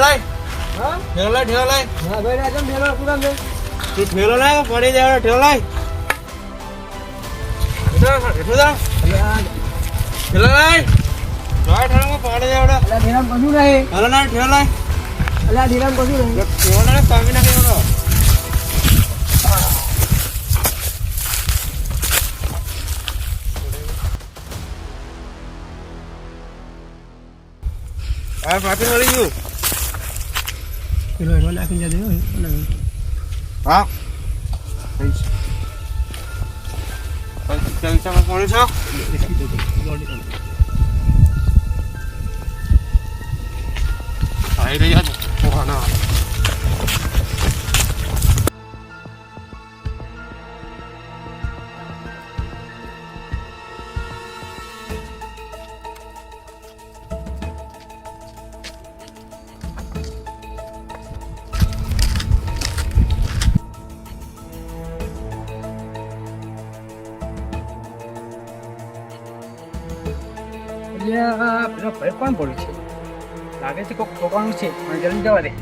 ઠેલો લાય ઠેલો લાય હા ભાઈ રાજમ ઠેલો તું લાય પડી જાય ઠેલો લાય ઠેલો લાય જોય ઠેલો પડી જાય અલા ધીરામ કશું નહીં ઠેલો લાય અલા ધીરામ કશું નહીં ઠેલો લાય પામી નાખી એવડો આ પાપી મળી ગયું. પેલો એનો નાખી જતો હા પૈસા પૈસામાં કોણ છો આવી રહ્યા છો કોના એટલે આ પેલો ભાઈ કોણ પડ્યું છે. લાગે છે કોઈક ઠોકવાનું છે પણ જલ્દી જવા દે.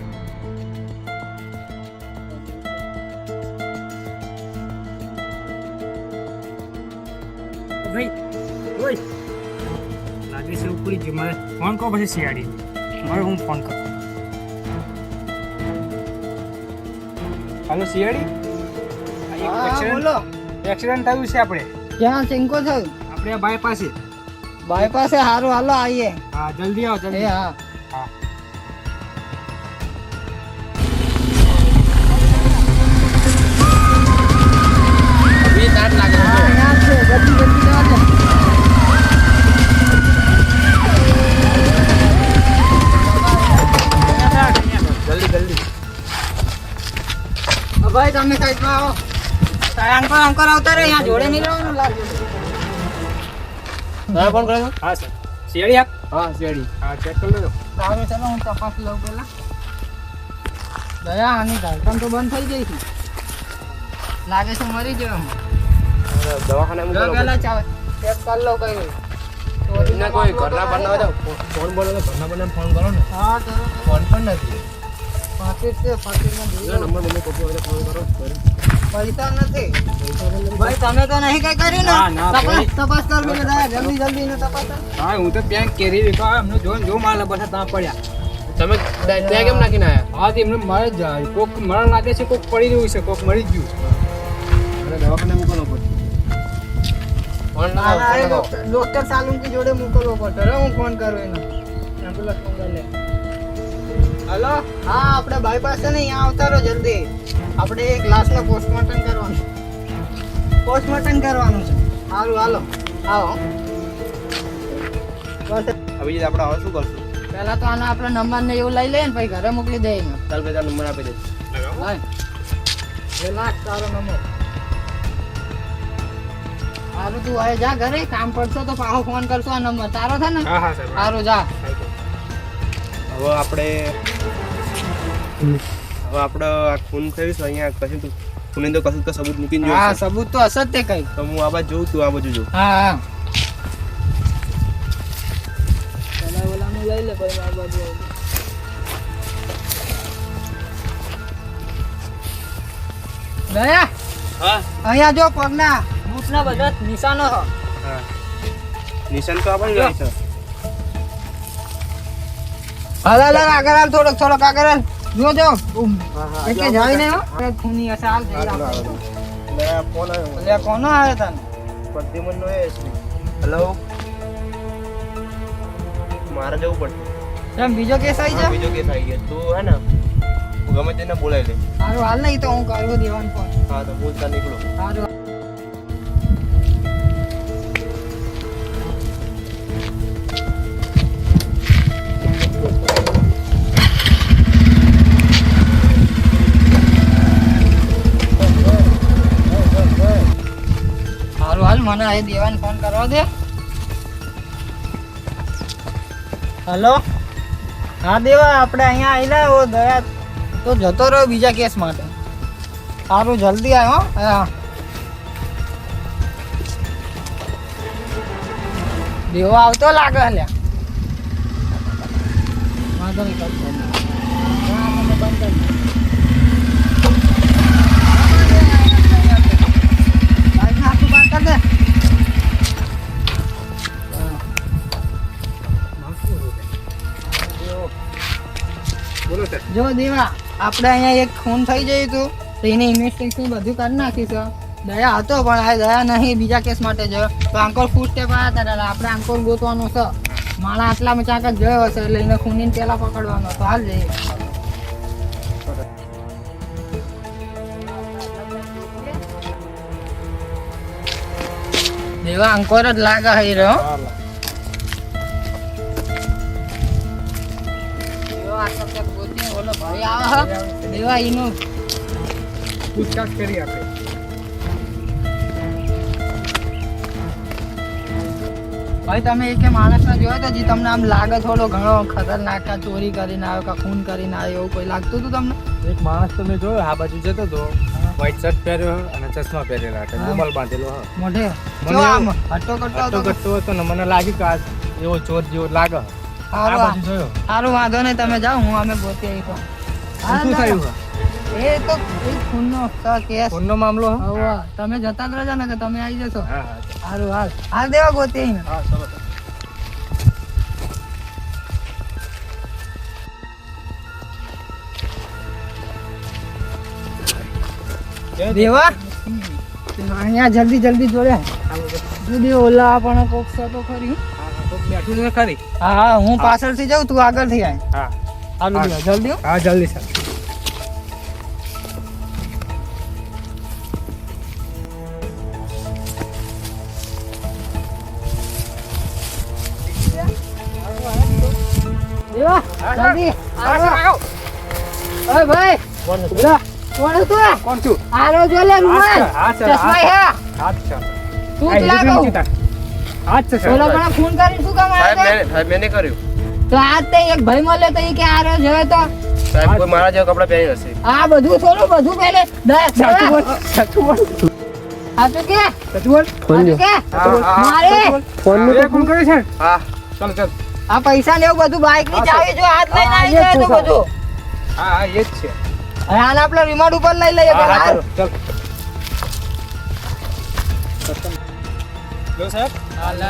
ભાઈ ઓય. લાગે છે ઉપડી ગયું મારે ફોન કરો પછી શિયાળી. મારે હું ફોન કરું. હાલો શિયાળી. બોલો. એક્સિડન્ટ થયું છે આપણે. ક્યાં ચિંકો થયું? આપણે આ બાય પાસે બાયપાસે હારું હાલો આવીએ હા જલ્દી આવો એ જલ્દી હા હા અભી તાટ લાગે હા, અહીંયા જ છે જલ્દી જલ્દી જવા દે જલ્દી જલ્દી હા, ભાઈ તમે સાઈડમાં આવો અંકર અંકર આવતા રહે અહીંયા જોડે નહીં રહેવાનું લાગે તમે ફોન કરો હા સર. શિયાળી આપ? હા શેડી હા ચેક કરી લેજો. સારું ચાલો હું તપાસ લઉં પહેલા. દયા આની ધડકન તો બંધ થઈ ગઈ છે. લાગે છે મરી ગયો દવાખાને પેલા ચેક કરી લો કઈ. કોઈ ઘરના બનાવે તો ફોન બોલો તો ઘરના બનાવ ફોન કરો ને. હા ફોન પણ નથી. ફાટીર છે લો. નંબર મને કોપી ફોન કરો. પૈસા નથી. ભાઈ તમે તો નહીં કઈ કર્યું ને. તપાસ તપાસ કર પેલા જલ્દી જલ્દી ને તપાસ હા હું તો ત્યાં કેરી વેચવા એમને જો જો માલ બધા ત્યાં પડ્યા. તમે ત્યાં કેમ નાખીને આવ્યા? હા તો એમને મારે જ કોક મરણ લાગે છે કોક પડી રહ્યું છે કોક મરી ગયું અને દવાખાને મોકલો પછી ફોન ના, ના, ડોક્ટર સાલુંકી જોડે મોકલવો પડશે. હું ફોન કરું એનો. એમ્બ્યુલન્સ મોકલ લે. હલો? હા આપણે બાયપાસ છે ને અહીંયા આવતા રહો જલ્દી. આપણે એક લાશને પોસ્ટમોર્ટમ કરવાનું. પોસ્ટમોર્ટમ કરવાનું છે. સારું હાલો. આવો. બસ. હવે આપણે હવે શું કરશું? પહેલા તો આના આપણે નંબર ને એવું લઈ લઈએ ને પછી ઘરે મોકલી દઈએ ને ચાલ ભાઈ તારો નંબર આપી દે. એ લાખ તારો નંબર સારું તું હવે જા ઘરે. કામ પડશે તો પાછો ફોન કરશો આ નંબર તારો છે ને? હા હા સારું જા. હવે આપણે હવે આપણે આ ખૂન કરીશું અહીંયા કશું તો ખૂને તો કશું તો સબૂત મૂકીને હા સબૂત તો હશે જ તે કઈ તો હું આ બાજુ જોઉં તું આ બાજુ જો હા હા. લઈ લે પછી આ બાજુ. દયા હા. અહીંયા જો પગના. બૂટના બધા નિશાનો હા. નિશાન તો આપણને જાય છે હાલ હાલ હાલ, આગળ હાલ થોડોક થોડોક આગળ હાલ. જો જો. ઉમ. હા હા એટલે જાય ને ખૂની હશે હાલ જઈ ફોન આવ્યો કોનો આવે તને? પ્રદ્યુમનનો એ છે. હેલો મારે જવું પડશે. એમ બીજો કેસ આવી જાય બીજો કેસ આવી ગયો. તું હે ને ગમે તેને બોલાવી લે. સારું હાલ નહીં તો હું કરું દેવાનું ફોન. હા તો બોલતા નીકળો. સારું મને એ દેવાને ફોન કરવા દે. હલો? હા દેવા, આપણે અહીંયા આવેલા ઓ દયા. તો જતો રહ્યો બીજા કેસ માટે. સારું, જલ્દી આવ્યો હા. દેવો આવતો લાગે લ્યા વાંધો નહીં કરતો બંધ કરી જો દેવા આપણે અહીંયા એક ખૂન થઈ ગયું હતું તો એને ઇન્વેસ્ટિગેશન બધું કરી નાખીશું દયા હતો પણ આ દયા નહીં બીજા કેસ માટે જો. તો આંકોર ફૂટ સ્ટેપ આવ્યા હતા દાદા આપણે આંકોર ગોતવાનો છે. માણા આટલામાં જ જોયો હશે એટલે એને ખૂનીને પેલા પકડવાનો. તો હાલ જઈએ. દેવા અંકોર જ લાગે હઈ રહ્યો આ ઓલો ભાઈ દેવા પૂછતાછ કરી આપે ભાઈ તમે એક માણસને જોયો તો જે તમને આમ લાગે થોડો ઘણો ખતરનાક કા ચોરી કરીને આવ્યો કા ખૂન કરીને આવ્યો એવું કોઈ લાગતું હતું તમને? એક માણસ તમે જોયો આ બાજુ જતો હતો વ્હાઈટ શર્ટ પહેર્યો અને ચશ્મા પહેરેલા હતા. રૂમાલ બાંધેલો હા. મોઢે? મને આમ હટ્ટો કટ્ટો હતો ને મને લાગ્યું કે આ એવો ચોર જેવો લાગે. સારું વાંધો નહીં તમે જાઓ હું અમે ગોતી આવી પણ. શું થયું એ તો ખૂનનો કેસ. ફોનનો મામલો હા? તમે જતા જ રહેજો ને કે તમે આવી જશો. સારું હાલ. હાલ દેવા ગોતી આવીને. હા ચલો દેવા અહીંયા જલ્દી જલ્દી જોડે. ઓલા પણ કોક તો ખરી. બેઠું છે ખરી હા હા હું પાછળથી જાઉં તું આગળથી આય હા હાલું હા. દેવા, જલ્દી હો. હા જલ્દી સર દેવા હા, જલ્દી હા, સર, આવો. આવો. ઓય ભાઈ કોણ છે? ઉભરા. કોણ તું કોણ છું આરો જો લે રૂમાલ હા, હા, સર, ચશ્મા હા, હે હાથ છે તું હા, જ એ લાગો હાથ છે સોલો પણ ફોન કરી શું કામ આવ્યો મેં સાહેબ મેં નહીં કર્યું. તો આજ તે એક ભાઈ મળે તો એ કે આરો જોયો તો સાહેબ કોઈ મારા જેવા કપડા પહેરી હશે. આ બધું થોડું બધું પહેલે દસ સાચું બોલ સાચું બોલ. આ તો કે. સાચું બોલ. ફોન કે. મારે ફોનનું ફોન કર્યો છે? હા. ચાલ ચાલ. આ પૈસા ને એવું બધું બાઇકની ચાવી જો હાથ લઈને આવી જાય તો બધું. હા હા એ જ છે. હવે આને આપણે રિમોટ ઉપર લઈ લઈએ પેલા. ચાલો ચાલો. લો સાહેબ. હાલ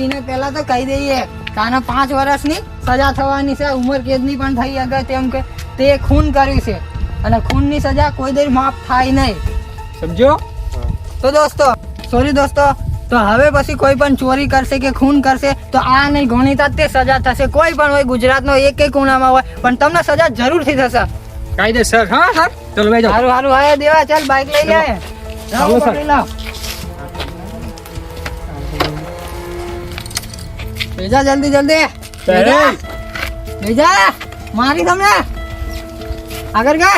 એને પહેલા તો કહી દઈએ કે પાંચ પાંચ વર્ષની સજા થવાની છે ઉંમર કેદની પણ થઈ અગર તેમ કે તે ખૂન કર્યું છે અને ખૂનની સજા કોઈ દર માફ થાય નહીં સમજો તો દોસ્તો સોરી દોસ્તો તો હવે પછી કોઈ પણ ચોરી કરશે કે ખૂન કરશે તો આ નહીં ગણિતા તે સજા થશે. કોઈ પણ હોય ગુજરાતનો એક એક ખૂણામાં હોય પણ તમને સજા જરૂરથી થશે. કાયદેસર હા સર ચલો ભાઈ સારું સારું. હા દેવા ચાલ બાઈક લઈ જાય ચાલો, સર. ભેજા જલ્દી જલ્દી. ભેજા મારી તમને. આગળ દે